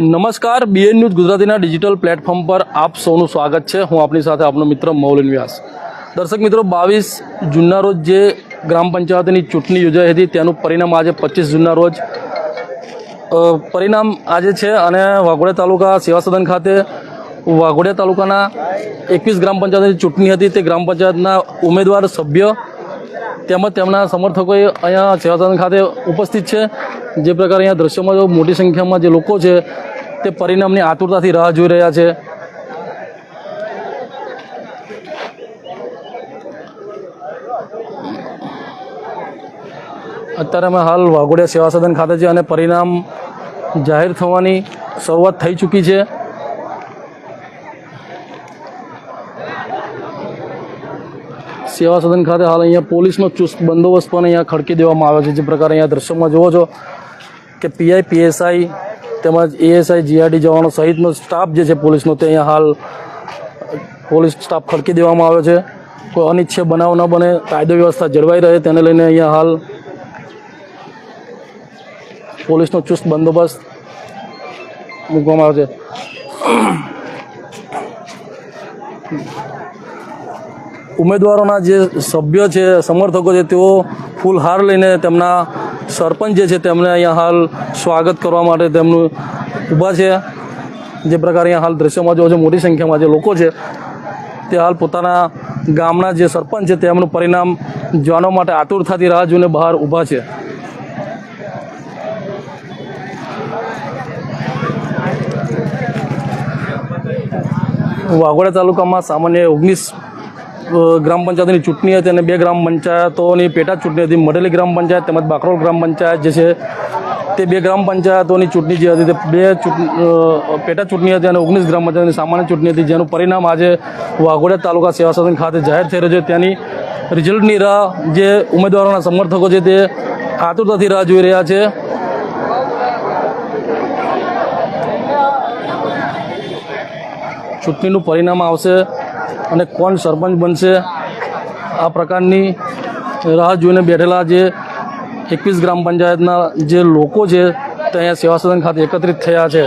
નમસ્કાર BN news ગુજરાતીના digital platform પર આપ સૌનું સ્વાગત છે. હું આપની સાથે આપનો મિત્ર મૌલિન વ્યાસ. દર્શક મિત્રો, બાવીસ જૂનના રોજ જે ગ્રામ પંચાયતની ચૂંટણી યોજાઈ હતી, તેનું પરિણામ આજે પચીસ જૂનના રોજ પરિણામ આજે છે અને વાઘોડિયા તાલુકા સેવા સદન ખાતે વાઘોડિયા તાલુકાના એકવીસ ગ્રામ પંચાયતની ચૂંટણી હતી. તે ગ્રામ પંચાયતના ઉમેદવાર, સભ્ય તેમજ તેમના સમર્થકોએ અહીંયા સેવા સદન ખાતે ઉપસ્થિત છે. જે પ્રકારે અહીંયા દ્રશ્યમાં મોટી સંખ્યામાં જે લોકો છે તે પરિણામની આતુરતાથી રાહ જોઈ રહ્યા છે. અત્યારે અમે હાલ વાઘોડિયા સેવા સદન ખાતે છે અને પરિણામ જાહેર થવાની શરૂઆત થઈ ચૂકી છે. સેવા સદન ખાતે હાલ અહીંયા પોલીસનો ચુસ્ત બંદોબસ્ત પણ અહીંયા ખડકી દેવામાં આવ્યો છે. જે પ્રકારે અહીંયા દ્રશ્યમાં જુઓ છો કે પીઆઈ પીએસઆઈ તેમજ એએસઆઈ જીઆરડી જવાનો સહિતનો સ્ટાફ જે છે પોલીસનો, તે અહીંયા હાલ પોલીસ સ્ટાફ ખડકી દેવામાં આવ્યો છે. કોઈ અનિચ્છે બનાવ ન બને, કાયદો વ્યવસ્થા જળવાઈ રહે તેને લઈને અહીંયા હાલ પોલીસનો ચુસ્ત બંદોબસ્ત મૂકવામાં આવ્યો છે. ઉમેદવારોના જે સભ્યો છે, સમર્થકો છે, તેઓ ફૂલહાર લઈને તેમના સરપંચ જે છે તેમને અહીંયા હાલ સ્વાગત કરવા માટે તેમનું ઊભા છે. જે પ્રકારે અહીંયા હાલ દ્રશ્યમાં જોવા છે, મોટી સંખ્યામાં જે લોકો છે, તે હાલ પોતાના ગામના જે સરપંચ છે, તેમનું પરિણામ જાણવા માટે આતુરતાથી રાહ જોઈને બહાર ઊભા છે. વાઘોડા તાલુકામાં સામાન્ય ઓગણીસ ગ્રામ પંચાયતની ચૂંટણી હતી અને બે ગ્રામ પંચાયતોની પેટા ચૂંટણી હતી. મઢેલી ગ્રામ પંચાયત તેમજ બાકરોલ ગ્રામ પંચાયત જે છે, તે બે ગ્રામ પંચાયતોની ચૂંટણી જે હતી તે બે પેટા ચૂંટણી હતી અને ઓગણીસ ગ્રામ પંચાયતની સામાન્ય ચૂંટણી હતી, જેનું પરિણામ આજે વાઘોડિયા તાલુકા સેવા સદન ખાતે જાહેર થઈ રહ્યું છે. ત્યાંની રિઝલ્ટની રાહ જે ઉમેદવારોના સમર્થકો છે તે આતુરતાથી રાહ જોઈ રહ્યા છે. ચૂંટણીનું પરિણામ આવશે. અને કોણ સરપંચ બનશે? આ પ્રકારની રાહ જોઈને બેઠેલા જે એકવીસ ગ્રામ પંચાયતના જે લોકો છે, તે અહીંયા સેવા સદન ખાતે એકત્રિત થયા છે.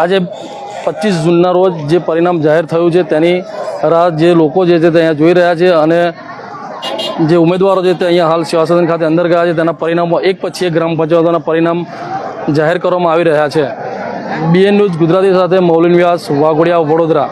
આજે પચીસ જૂનના રોજ જે પરિણામ જાહેર થયું છે, તેની રાહ જે લોકો જે છે, તે અહીંયા જોઈ રહ્યા છે અને જે ઉમેદવારો તે અહીંયા હાલ શિવાસન ખાતે અંદર ગયા છે. તેના પરિણામો એક પછી એક ગ્રામ પંચાયતોના પરિણામ જાહેર કરવામાં આવી રહ્યા છે. બીએન ન્યૂઝ ગુજરાતી સાથે મૌલિન વ્યાસ વાઘોડિયા વડોદરા.